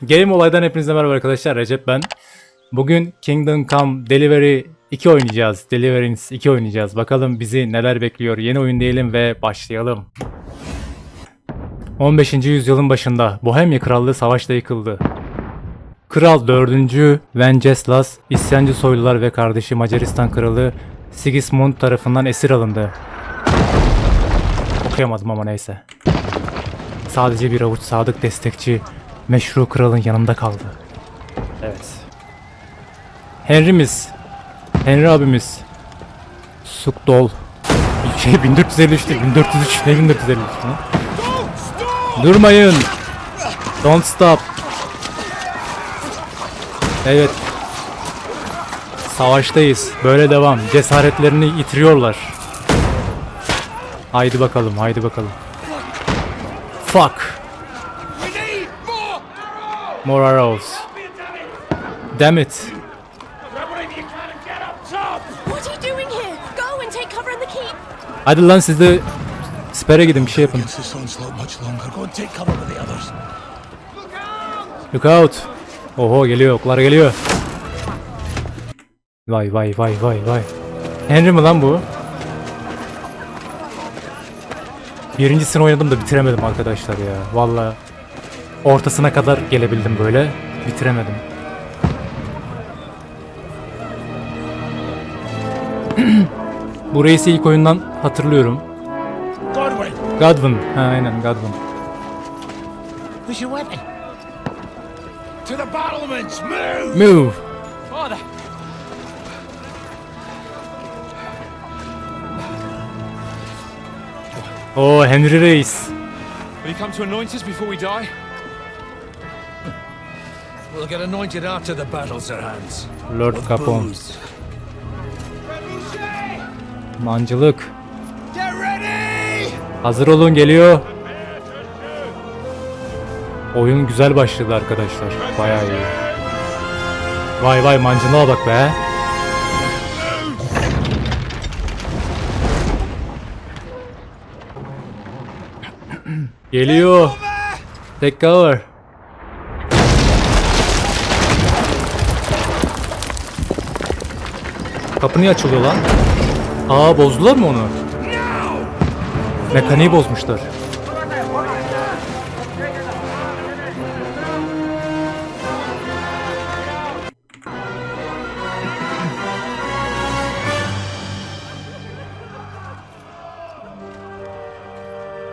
Game olaydan hepinize merhaba arkadaşlar. Recep ben. Bugün Kingdom Come Delivery 2 oynayacağız. Deliverance 2 oynayacağız. Bakalım bizi neler bekliyor. Yeni oyun diyelim ve başlayalım. 15. yüzyılın başında Bohemya Krallığı savaşta yıkıldı. Kral 4. Venceslas, isyancı soylular ve kardeşi Macaristan Kralı Sigismund tarafından esir alındı. Okuyamadım ama neyse. Sadece bir avuç sadık destekçi meşru kralın yanında kaldı. Evet. Henry'miz. Henry abimiz. Sukdol. Şey 1453 değil 1403 ne 1453 lan? Durmayın. Don't stop. Evet. Savaştayız. Böyle devam. Cesaretlerini yitiriyorlar. Haydi bakalım, haydi bakalım. Fuck. More arrows. Damn it. What are you doing here? Go and take cover in the keep. Hadi lan siz de spere gidin bir şey yapın. Look out. Oho geliyor, oklar geliyor. Vay vay vay vay vay. Henry mi lan bu? Birincisini oynadım da bitiremedim arkadaşlar ya. Valla ortasına kadar gelebildim böyle. Bitiremedim. bu reisi ilk oyundan hatırlıyorum. Godwin, Godwin. Ha aynen Godwin. where's your weapon? To the battlements, move! Move. Father! Oo Henry Reis. Will you come to anoint us before we die? We'll get anointed after the battles are hands. Lord Capone. Mancılık. Get ready! Hazır olun geliyor. Oyun güzel başladı arkadaşlar. Bayağı iyi. Vay vay mancılığa bak be. Geliyor. Take cover. Kapı niye açılıyor lan? Aa bozdular mı onu? Mekaniği bozmuşlar.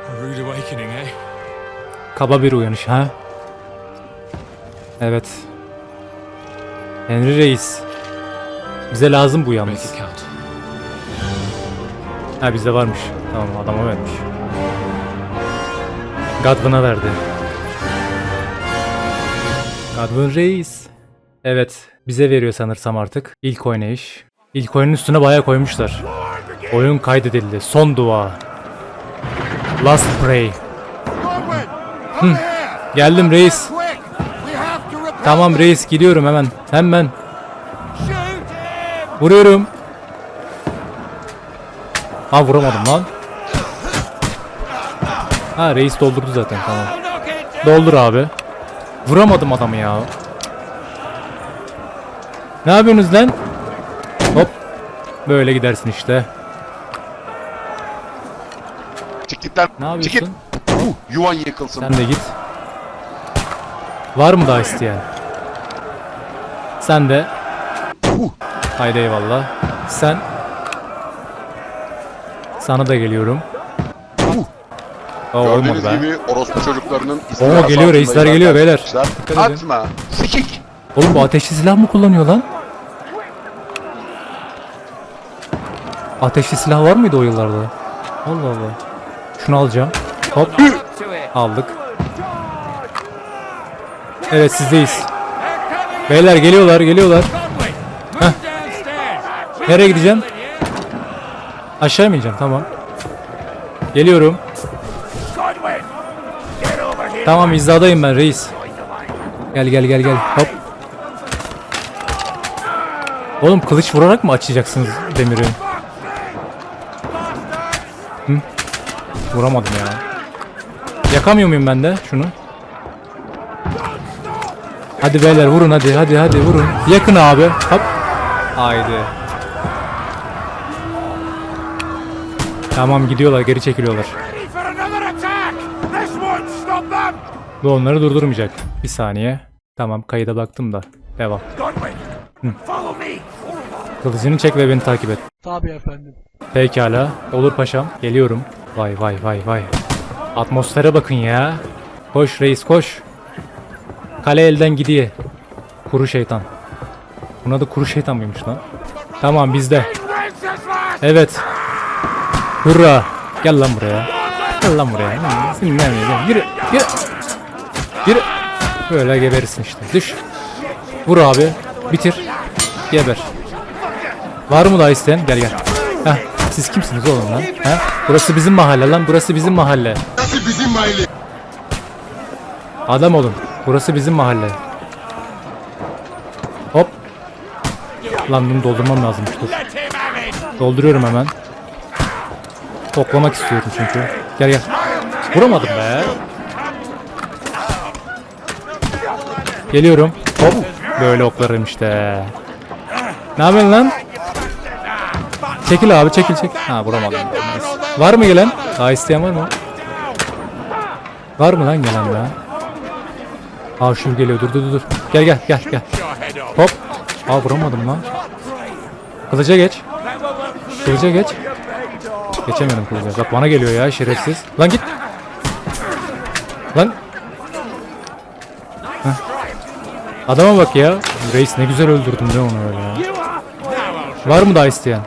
A rude awakening, eh? Kaba bir uyanış ha? Evet. Henry Reis. Bize lazım bu yalnız. Ha bizde varmış. Tamam adama vermiş. Godwin'a verdi. Godwin Reis. Evet bize veriyor sanırsam artık. İlk oynayış. İlk oyunun üstüne bayağı koymuşlar. Oyun kaydedildi. Son dua. Last Pray. Godwin! Geldim reis. Tamam reis gidiyorum hemen. Hemen. Vuruyorum. Ha vuramadım lan. Ha reis doldurdu zaten tamam. Doldur abi. Vuramadım adamı ya. Ne yapıyorsunuz lan? Hop. Böyle gidersin işte. Çık git lan. Ne Çık git. yapıyorsun? Uh, yuvan yıkılsın. Sen de git. Var mı daha isteyen? Sen de. Haydi eyvallah. Sen. Sana da geliyorum. Aa, olmadı Gördüğünüz be. gibi orospu çocuklarının Oo, geliyor, reisler geliyor beyler. arkadaşlar. Dikkat edin. Atma. Sikik. Oğlum bu ateşli silah mı kullanıyor lan? Ateşli silah var mıydı o yıllarda? Allah Allah. Şunu alacağım. Hop. Aldık. Evet sizdeyiz. Beyler geliyorlar geliyorlar. Nereye gideceğim? Aşağı mı ineceğim? Tamam. Geliyorum. Tamam hizadayım ben reis. Gel gel gel gel. Hop. Oğlum kılıç vurarak mı açacaksınız demiri? Hı? Vuramadım ya. Yakamıyor muyum ben de şunu? Hadi beyler vurun hadi hadi hadi vurun. Yakın abi. Hop. Haydi. Tamam gidiyorlar geri çekiliyorlar. Bu onları durdurmayacak. Bir saniye. Tamam kayıda baktım da. Devam. Me! Kılıcını çek ve beni takip et. Tabii efendim. Pekala. Olur paşam. Geliyorum. Vay vay vay vay. Atmosfere bakın ya. Koş reis koş. Kale elden gidiyor. Kuru şeytan. Buna da kuru şeytan mıymış lan? Tamam bizde. Evet. Hurra. Gel lan buraya. Gel lan buraya. Seni yapayım? Yürü. Yürü. Yürü. Böyle geberirsin işte. Düş. Vur abi. Bitir. Geber. Var mı daha isteyen? Gel gel. Heh, siz kimsiniz oğlum lan? Ha? Burası bizim mahalle lan. Burası bizim mahalle. Nasıl bizim mahalle? Adam olun. Burası bizim mahalle. Hop. Lan bunu doldurmam lazımmış dur. Dolduruyorum hemen. Toplamak istiyorum çünkü. Gel gel. Vuramadım be. Geliyorum. Hop. Böyle oklarım işte. Ne yapıyorsun lan? Çekil abi çekil çekil. Ha vuramadım. Var mı gelen? Daha isteyen var mı? Var mı lan gelen be? Aa şu geliyor dur dur dur. Gel gel gel gel. Hop. Aa vuramadım lan. Kılıca geç. Kılıca geç. Geçemedim kılıca. Bak bana geliyor ya şerefsiz. Lan git. Lan. Heh. Adama bak ya. Reis ne güzel öldürdün de onu öyle ya. Var mı daha isteyen?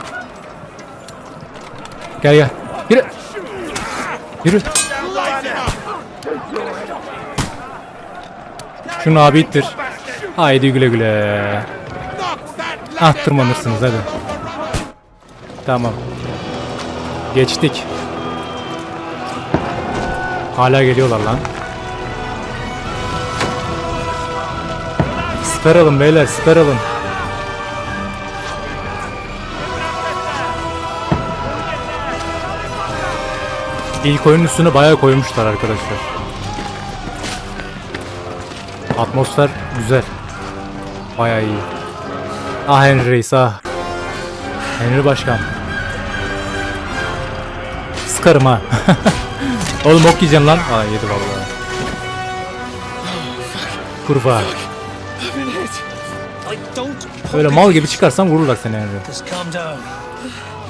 Gel gel. Yürü. Yürü. Şunu abi ittir. Haydi güle güle. Ah tırmanırsınız hadi. Tamam. Geçtik. Hala geliyorlar lan. Siper alın beyler siper alın. İlk oyunun üstüne bayağı koymuşlar arkadaşlar. Atmosfer güzel. Bayağı iyi. Ah Henry ah. Henry Başkan. Sıkarım ha. Oğlum ok yiyeceksin lan. Aa yedi vallahi. Don't. Öyle mal gibi çıkarsan vururlar seni Henry.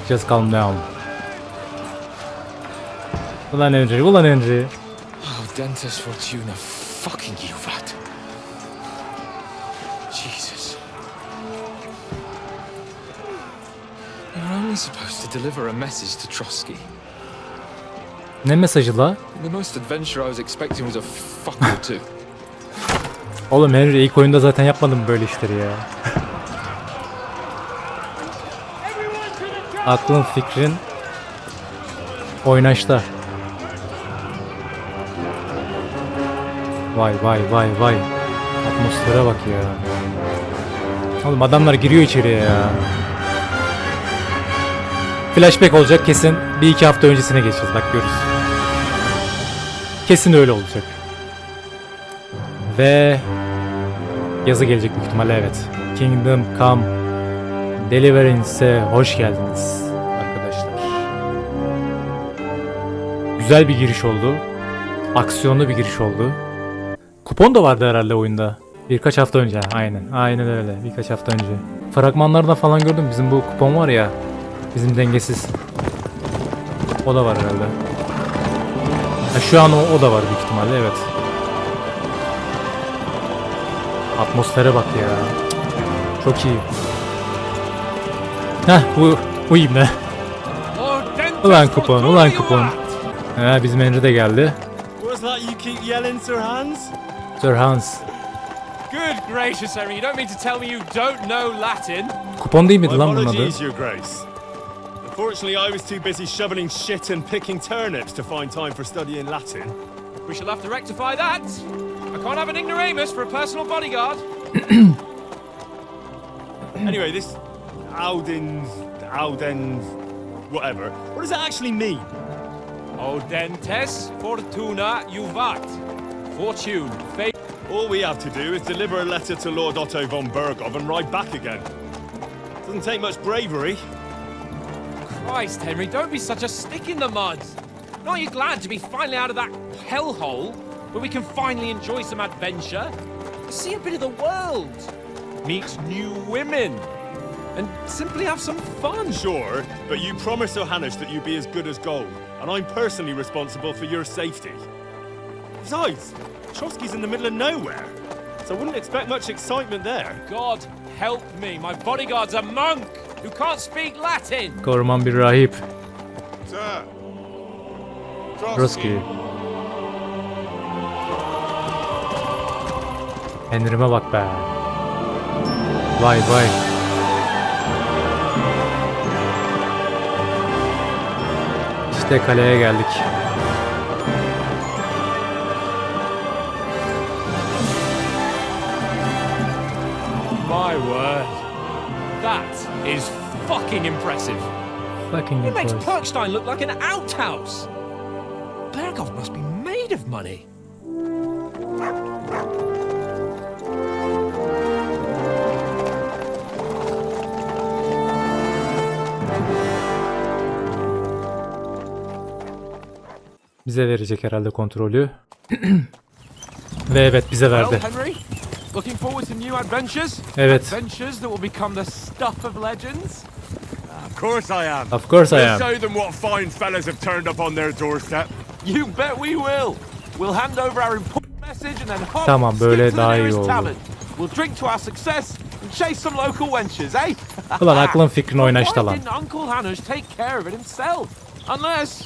Just calm down. Ulan Henry, ulan Henry. Oh, Dentist Fortuna, fucking you, vat. Jesus. You're only supposed to deliver a message to Trotsky. Ne mesajı la? The most adventure I was expecting was a fuck or two. Oğlum Henry ilk oyunda zaten yapmadım böyle işleri ya. Aklın fikrin oynaşta. Vay vay vay vay. Atmosfere bak ya. Oğlum adamlar giriyor içeriye ya. Flashback olacak kesin. Bir iki hafta öncesine geçeceğiz bak görürüz. Kesin öyle olacak. Ve yazı gelecek büyük ihtimalle evet. Kingdom Come Deliverance'e hoş geldiniz arkadaşlar. Güzel bir giriş oldu. Aksiyonlu bir giriş oldu. Kupon da vardı herhalde oyunda. Birkaç hafta önce. Aynen. Aynen öyle. Birkaç hafta önce. Fragmanlardan falan gördüm. Bizim bu kupon var ya. Bizim dengesiz. O da var herhalde. Ha, şu an o, o da var büyük ihtimalle evet. Atmosfere bak ya. Çok iyi. Heh bu, bu Dentist Ulan kupon, ulan kupon. Ha, bizim Henry de geldi. Sir Hans? Sir Hans. Good gracious, Henry, you don't mean to tell me you don't know Latin? Kupon değil miydi lan bunun adı? Apologies, Your Grace. Unfortunately, I was too busy shoveling shit and picking turnips to find time for studying Latin. We shall have to rectify that. I can't have an ignoramus for a personal bodyguard. Anyway, this Audens, Audens, whatever. What does that actually mean? Audentes fortuna juvat. Fortune, fate. All we have to do is deliver a letter to Lord Otto von Bergov and ride back again. Doesn't take much bravery. Christ, Henry, don't be such a stick in the mud. Aren't you glad to be finally out of that hellhole where we can finally enjoy some adventure? See a bit of the world, meet new women, and simply have some fun. Sure, but you promised Johannes that you'd be as good as gold, and I'm personally responsible for your safety. Besides, Trotsky's in the middle of nowhere, so I wouldn't expect much excitement there. God help me, my bodyguard's a monk who can't speak Latin. Koruman bir rahip. Sir. Trotsky. Henry'me bak be. Vay vay. İşte kaleye geldik. İs fucking impressive. Fucking It makes impressive. Perkstein look like an outhouse. Bergov must be made of money. Bize verecek herhalde kontrolü. Ve evet bize verdi. Henry, looking forward to new adventures? Evet. Adventures that will become the stuff of legends? Of course I am. Of course I We'll am. show them what fine fellas have turned up on their doorstep. You bet we will. We'll hand over our important message and then hop Tamam, böyle to daha iyi nearest oldu. tavern. We'll drink to our success and chase some local wenches, eh? Ulan aklın fikrin But oynaştı Why lan. didn't Uncle Hanush take care of it himself? Unless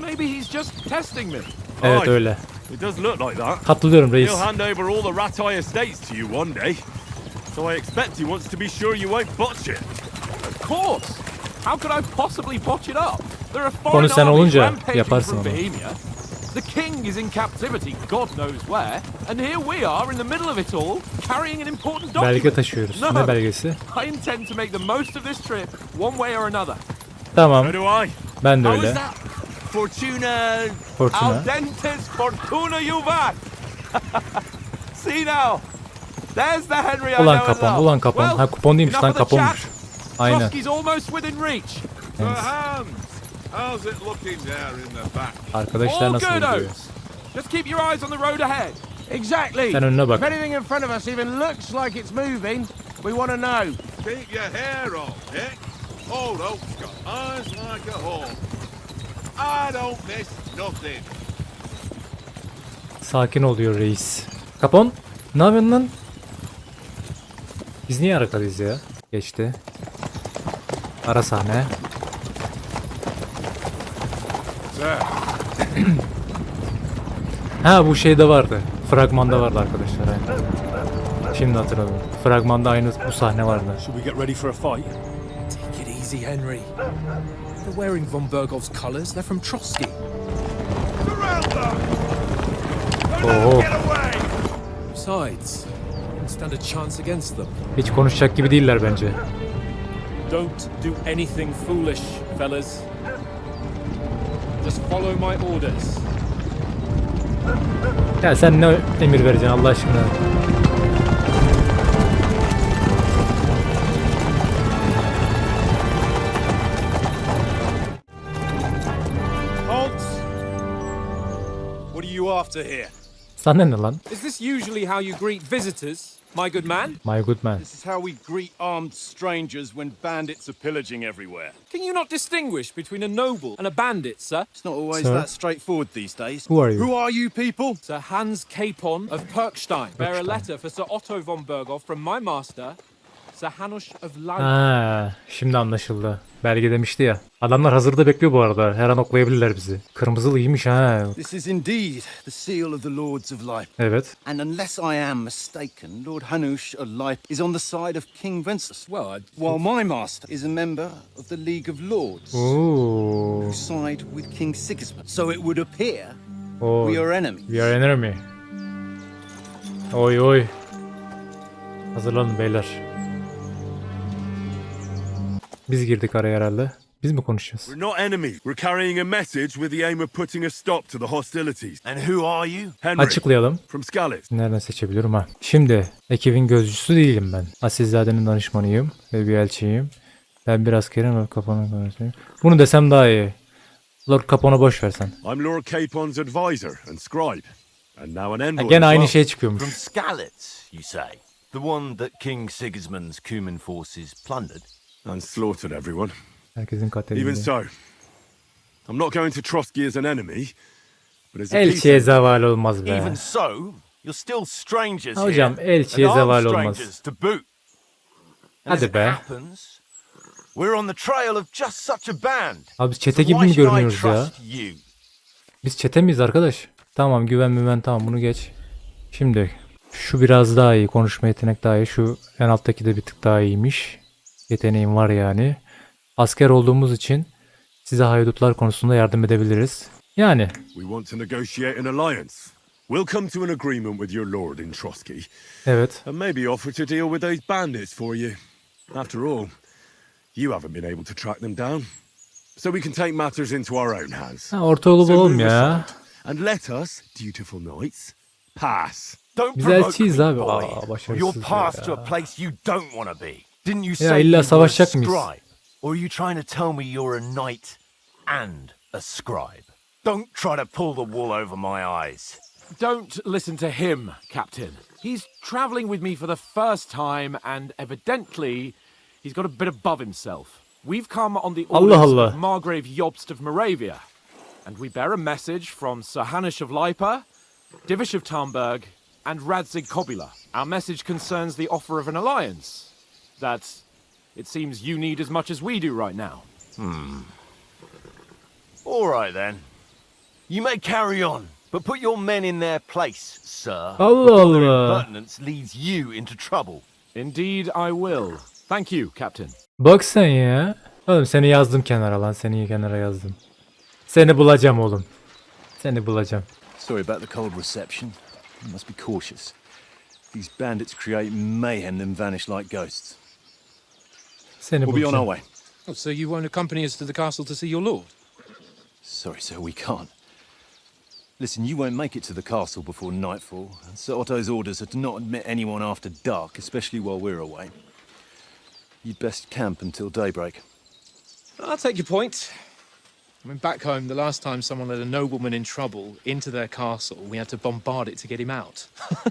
maybe he's just testing me. Evet Aye. öyle. It does look like that. Katılıyorum reis. He'll hand over all the Ratai estates to you one day. So I expect he wants to be sure you won't botch it. Of course. How could I possibly botch it up? There are foreign Konu sen armies olunca rampaging yaparsın onu. Bohemia. The king is in captivity, God knows where, and here we are in the middle of it all, carrying an important document. Belge taşıyoruz. No. Ne belgesi? I intend to make the most of this trip, one way or another. Tamam. So do I. Ben de How is öyle. That? Fortuna. Fortuna. Audentes fortuna juvat. See now. There's the Henry I Ulan know and kapon, love. ulan kapon. Well, Ha kupon değilmiş lan kaponmuş. Aynen. Trotsky's almost within reach. Sir Hans, how's it looking there in the back? Arkadaşlar All nasıl good gidiyor? Just keep your eyes on the road ahead. Exactly. Sen önüne bak. If anything in front of us even looks like it's moving, we want to know. Keep your hair on, Dick. Old Oak's got eyes like a hawk. Sakin oluyor reis. Kapon. Ne yapıyorsun lan? Biz niye arkadayız ya? Geçti. Ara sahne. ha bu şeyde vardı. Fragmanda vardı arkadaşlar. Aynen. Şimdi hatırladım. Fragmanda aynı bu sahne vardı. Should we get ready for a fight? Take it easy, Henry. They're wearing von Bergov's colours. They're from Trotsky. Surround them! Oo, Get away! Besides, don't stand a chance against them. hiç konuşacak gibi değiller bence. Don't do anything foolish, fellas. Just follow my orders. Ya sen ne emir vereceksin Allah aşkına? You after here? Sana ne lan? Is this usually how you greet visitors, my good man? My good man. This is how we greet armed strangers when bandits are pillaging everywhere. Can you not distinguish between a noble and a bandit, sir? It's not always Sir? that straightforward these days. Who are you? Who are you people? Sir Hans Capon of Perkstein. Bear a Perkstein. letter for Sir Otto von Bergov from my master, Sir Hanush of Leiden. Ha, şimdi anlaşıldı. Belge demişti ya. Adamlar hazırda bekliyor bu arada. Her an oklayabilirler bizi. Kırmızılı iyiymiş ha. This is indeed the seal of the Lords of Leip. Evet. And unless I am mistaken, Lord Hanush of Leip is on the side of King Wenceslas, Well, while my master is a member of the League of Lords, Oo. who side with King Sigismund. So it would appear Oo. we are enemies. We are enemy. Oy oy. Hazırlanın beyler. Biz girdik araya herhalde. Biz mi konuşacağız? We're not enemies. We're carrying a message with the aim of putting a stop to the hostilities. And who are you? Henry, Açıklayalım. from Scalis. Nereden seçebiliyorum ha? Şimdi ekibin gözcüsü değilim ben. Asilzade'nin danışmanıyım ve bir elçiyim. Ben bir askerim Lord Capone'un danışmanıyım. Bunu desem daha iyi. Lord Capone'u boş versen. I'm Lord Capon's advisor and scribe. And now an Ha, envoy. gene as aynı şey çıkıyormuş. From Skalitz, you say? The one that King Sigismund's Cuman forces plundered? And slaughtered everyone. Herkesin Even katledildi. so, I'm not going to Trotsky as an enemy, but as a Elçiye zeval olmaz be. Even so, you're still strangers Hocam here. elçiye zeval olmaz. strangers to boot. Hadi it be. happens, we're on the trail of just such a band. Abi biz çete So gibi mi görünüyoruz ya? Biz çete miyiz arkadaş? Tamam güven müven tamam bunu geç. Şimdi şu biraz daha iyi konuşma yetenek daha iyi. Şu en alttaki de bir tık daha iyiymiş. Yeteneğim var yani. Asker olduğumuz için size haydutlar konusunda yardım edebiliriz. Yani We want to negotiate an alliance. We'll come to an agreement with your lord in Trotsky, evet. and maybe offer to deal with those bandits for you. After all, you haven't been able to track them down. So we can take matters into our own hands. Ha, orta yolu bulalım ya. And let us, dutiful knights, pass. Don't Biz provoke elçiyiz abi. Aa, başarısız passed to ya. a place you don't want to be. Didn't you Ya say illa you were a savaşacak mıyız? scribe? Or are you trying to tell me you're a knight and a scribe? Don't try to pull the wool over my eyes. Don't listen to him, Captain. He's travelling with me for the first time, and evidently, he's got a bit above himself. We've come on the orders Allah. of Margrave Jobst of Moravia, and we bear a message from Sir Hanush of Lipa, Divish of Tarnberg, and Radzig Kobula. Our message concerns the offer of an alliance that it seems you need as much as we do right now. Hmm. All right then. You may carry on, but put your men in their place, sir. Allah before their Allah. impertinence leads you into trouble. Indeed, I will. Thank you, Captain. Bak sen ya. Oğlum seni yazdım kenara lan. Seni kenara yazdım. Seni bulacağım oğlum. Seni bulacağım. Sorry about the cold reception. You must be cautious. These bandits create mayhem then vanish like ghosts. Seni We'll be on our way. Oh, so you won't accompany us to the castle to see your lord? Sorry, sir, we can't. Listen, you won't make it to the castle before nightfall, and Sir Otto's orders are to not admit anyone after dark, especially while we're away. You'd best camp until daybreak. I'll take your point. I mean, back home, the last time someone led a nobleman in trouble into their castle, we had to bombard it to get him out.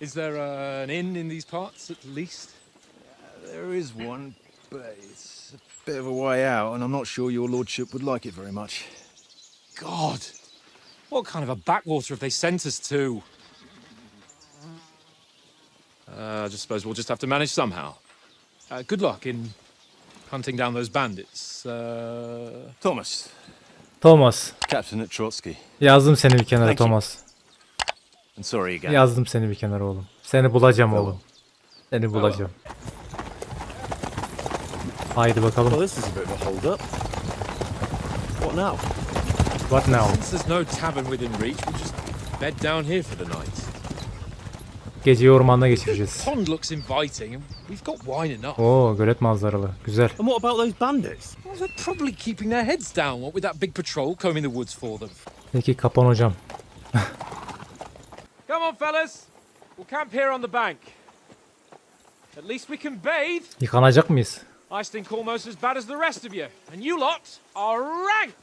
Is there uh, an inn in these parts, at least? There is one, but it's a bit of a way out, and I'm not sure your lordship would like it very much. God! What kind of a backwater have they sent us to? Uh, I just suppose we'll just have to manage somehow. Uh, good luck in hunting down those bandits. Uh, Thomas, Thomas. captain at Trotsky, Yazdım seni bir kenara Thank you. Thomas. and sorry again. Yazdım seni bir kenara oğlum. Seni bulacağım oğlum. Seni bulacağım. Haydi bakalım. this is a bit of a hold up. What now? What now? since there's no tavern within reach, we'll just bed down here for the night. Geceyi ormanda geçireceğiz. Pond looks inviting, and we've got wine enough. Oo gölet manzaralı. Güzel. And what about those bandits? Well, they're probably keeping their heads down, what with that big patrol combing the woods for them. Peki kapan hocam. Come on, fellas. We'll camp here on the bank. At least we can bathe. Yıkanacak mıyız? I stink almost as bad as the rest of you. And you lot are rank.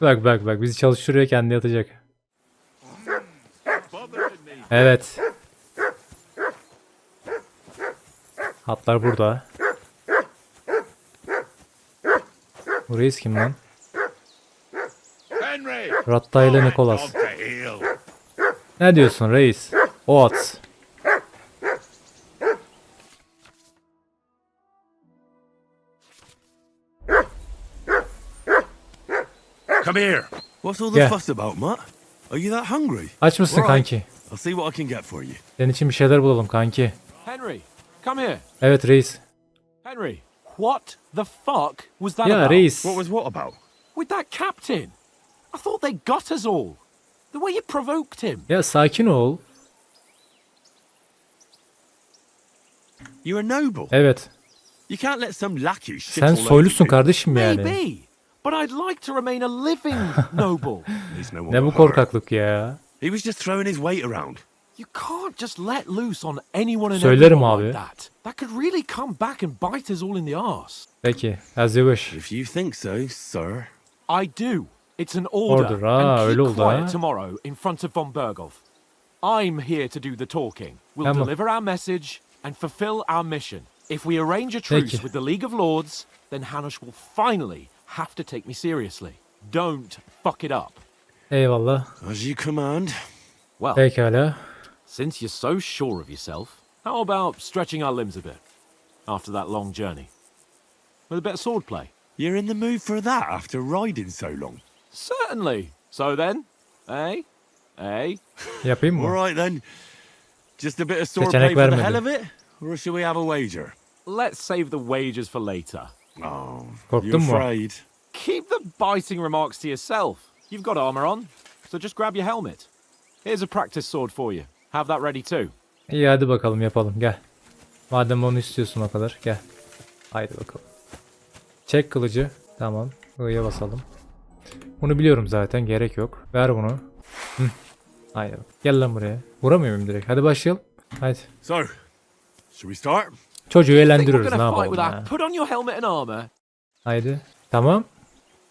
Bak bak bak bizi çalıştırıyor kendi yatacak. Evet. Hatlar burada. Bu reis kim lan? Henry! Ratta ile Nikolas. Ne diyorsun reis? O at. Come here. What's all the fuss about, Mutt? Are you that hungry? Aç mısın kanki? I'll see what I can get for you. Senin için bir şeyler bulalım kanki. Henry, come here. Evet reis. Henry, what the fuck was that Ya about? reis. What was what about? With that captain. I thought they got us all. The way you provoked him. Ya sakin ol. You're a noble. Evet. You can't let some lackey shit Sen all over soylusun you. kardeşim yani. Maybe. But I'd like to remain a living noble. He's no one Ne bu korkaklık ya. He was just throwing his weight around. You can't just let loose on anyone and Söylerim everyone abi. like that. That could really come back and bite us all in the arse. Peki. As you wish. If you think so, sir. I do. It's an order. Order, ah, and öyle keep oldu quiet ha. tomorrow in front of von Berghoff. I'm here to do the talking. We'll Tamam. deliver our message and fulfill our mission. If we arrange a truce Peki. with the League of Lords, then Hanush will finally have to take me seriously. Don't fuck it up. Eyvallah. As you command. Well, Pekala. since you're so sure of yourself, how about stretching our limbs a bit after that long journey? With a bit of swordplay? You're in the mood for that after riding so long. Certainly. So then, eh? Eh? Yapayım All mı? right then. Just a bit of sword Seçenek play for the hell of it? Or shall we have a wager? Let's save the wagers for later. Oh, Korktun mu? afraid? Keep the biting remarks to yourself. You've got armor on, so just grab your helmet. Here's a practice sword for you. Have that ready too. İyi hadi bakalım yapalım gel. Madem onu istiyorsun o kadar gel. Haydi bakalım. Çek kılıcı. Tamam. I'ya basalım. Bunu biliyorum zaten gerek yok. Ver bunu. Hı. Haydi bak. Gel lan buraya. Vuramıyor muyum direkt? Hadi başlayalım. Hadi. So, shall we start? Çocuğu eğlendiriyoruz ne yapalım ya. that? Put on your helmet and armor. Haydi. Tamam.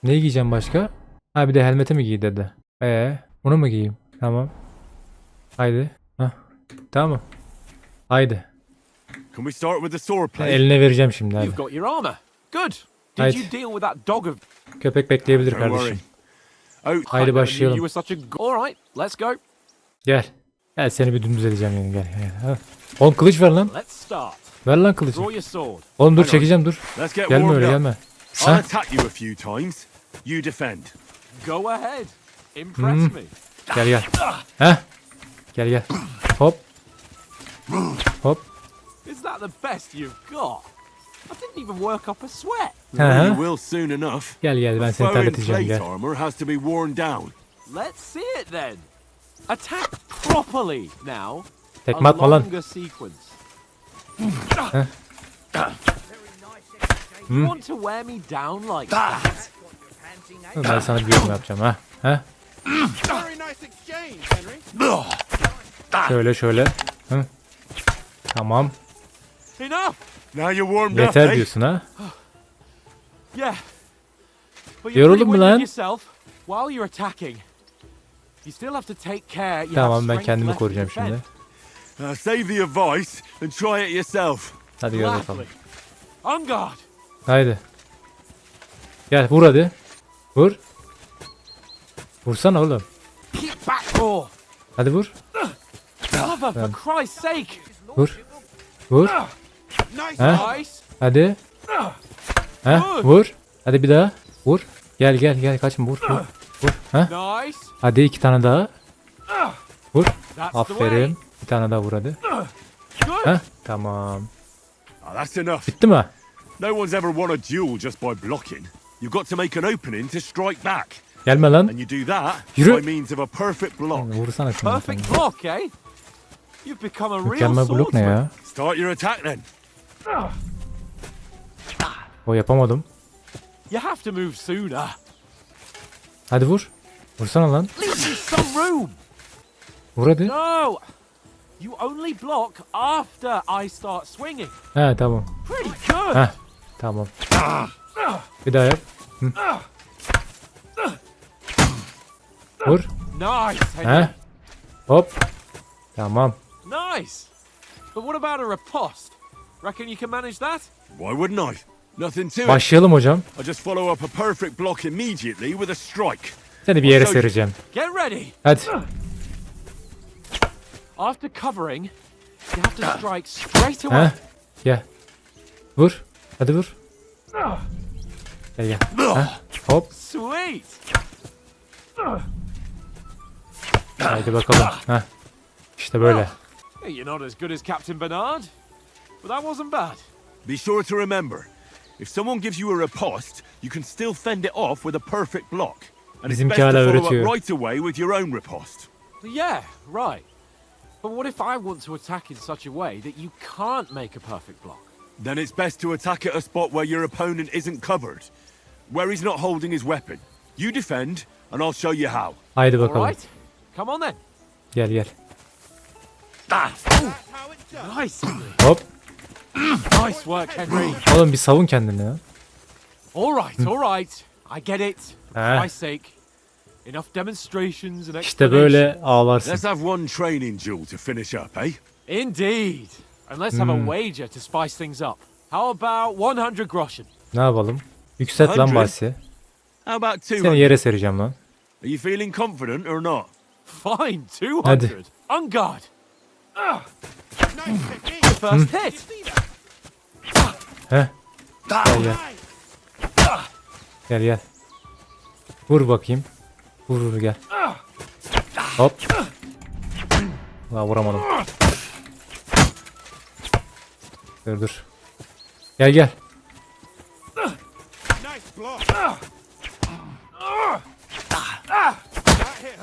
Ne giyeceğim başka? Ha bir de helmeti mi giy dedi. Ee, bunu mu giyeyim? Tamam. Haydi. Hah. Tamam. Haydi. Can we start with the sword play? Eline vereceğim şimdi hadi. You've got your armor. Good. Did you deal with that dog of Köpek bekleyebilir kardeşim. Oh, Haydi başlayalım. All right, let's go. Gel. Gel seni bir dümdüz edeceğim yani gel. gel. Ha. Oğlum kılıç ver lan. Ver lan kılıcı. Oğlum dur çekeceğim dur. Gelme öyle gelme. Ha? Hmm. Gel gel. Heh. Gel gel. Hop. Hop. Is that the best you've got? I didn't even work up a sweat. You will soon enough. Gel gel ben seni terleteceğim gel. Let's see it then. Attack properly now. Tekme a atma lan. longer sequence. Heh. You want to wear me down like that? Dur, Ben sana bir yorum yapacağım ha. Ha? Very nice exchange, Henry. Şöyle şöyle. Hı. Tamam. Enough. Now you're warmed up, Yeter eh? diyorsun ha. Yeah. But you're Yoruldun mu lan? yourself while you're attacking. Tamam have ben kendimi koruyacağım şimdi. Save the advice and try it yourself. Hadi gel bakalım. Haydi. Gel vur hadi. Vur. Vursana oğlum. Hadi vur. Sake. Vur. Vur. Ha? Hadi. Ha? Vur. Hadi bir daha. Vur. Gel gel gel kaçma vur. Vur. Ha? Nice. Hadi iki tane daha. Vur. Aferin. Bir tane daha vur hadi. Ha? Tamam. Ah, that's enough. Bitti mi? No one's ever won a duel just by blocking. You've got to make an opening to strike back. Gelme lan. And you do that Yürü. by means of a perfect block. Vursana şunu. Perfect block, eh? You've become a real Mükemmel blok ne swordsman. ya? Start your attack then. O yapamadım. You have to move sooner. Hadi vur. Vursana lan. Leave me some room. Vur hadi. No. You only block after I start swinging. He tamam. Pretty good. Heh. Tamam. Bir daha yap. Hı. Vur. Nice, Henry. He. Hop. Tamam. Nice. But what about a riposte? Reckon you can manage that? Why wouldn't I? Nothing to it. Başlayalım hocam. I just follow up a perfect block immediately with a strike. Seni bir yere Başla- sereceğim. Get ready. Hadi. After covering, you have to strike straight away. He. Gel. Vur. Hadi vur. Gel gel. He. Hop. Sweet. Haydi bakalım. Heh. İşte böyle. You're not as good as Captain Bernard, but that wasn't bad. Be sure to remember, if someone gives you a riposte, you can still fend it off with a perfect block. And it's Bizimki best to hala follow öğretiyor. up right away with your own riposte. Yeah, right. But what if I want to attack in such a way that you can't make a perfect block? Then it's best to attack at a spot where your opponent isn't covered, where he's not holding his weapon. You defend, and I'll show you how. Haydi All bakalım. right. Come on then. Gel gel. Ah! Nice. Hop. nice work, Henry. Oğlum bir savun kendini ya. All right, all right. I get it. For Ha. my sake. Enough demonstrations and İşte böyle explanations. ağlarsın. Let's have one training duel to finish up, eh? Indeed. And let's have a wager to spice things up. How about 100 groschen? Ne yapalım? Yükselt lan bahsi. How about two? Seni yere sereceğim lan. Are you feeling confident or not? Fine, 200. Hadi. On guard. Ugh. First hit. Heh. Gel gel. Gel gel. Vur bakayım. Vur vur gel. Hop. Aa, vuramadım. Dur dur. Gel gel.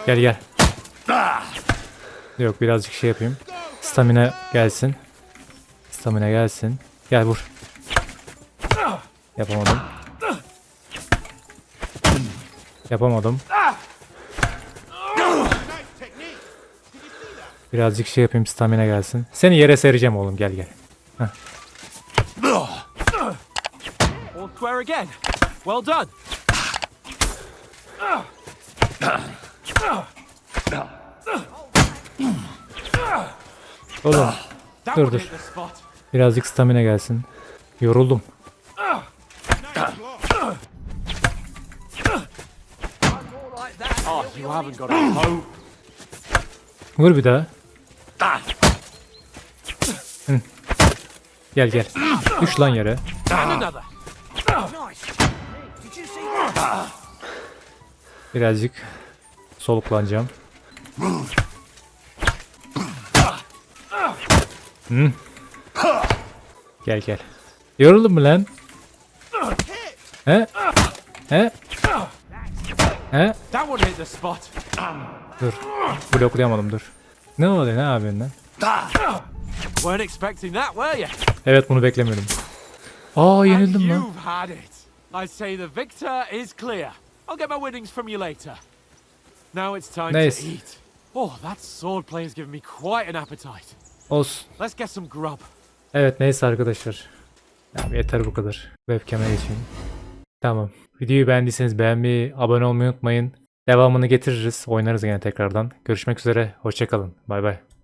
Gel gel. Yok birazcık şey yapayım. Stamina gelsin. Stamina gelsin. Gel vur. Yapamadım. Yapamadım. Birazcık şey yapayım stamina gelsin. Seni yere sereceğim oğlum gel gel. All square again. Well done. Oğlum Dur, dur. birazcık stamina gelsin. Yoruldum. Oh, you haven't got a hope. Vur bir daha. Hı. Gel gel. Düş lan yere. Birazcık soluklanacağım. Hı. Gel gel. Yoruldun mu lan? He? He? He? That one hit the spot. Dur. Bloklayamadım dur. Ne oluyor ne yapıyorsun lan? Weren't expecting that, were you? Evet bunu beklemiyordum. Aa And yenildim lan. you've had it. I say the victor is clear. I'll get my winnings from you later. Now it's time Nice. to eat. Oh, that sword play has given me quite an appetite. Olsun. Let's get some grub. Evet neyse arkadaşlar. Tamam yeter bu kadar. Webcam'e geçeyim. Tamam. Videoyu beğendiyseniz beğenmeyi, abone olmayı unutmayın. Devamını getiririz. Oynarız yine tekrardan. Görüşmek üzere. Hoşçakalın. Bay bay.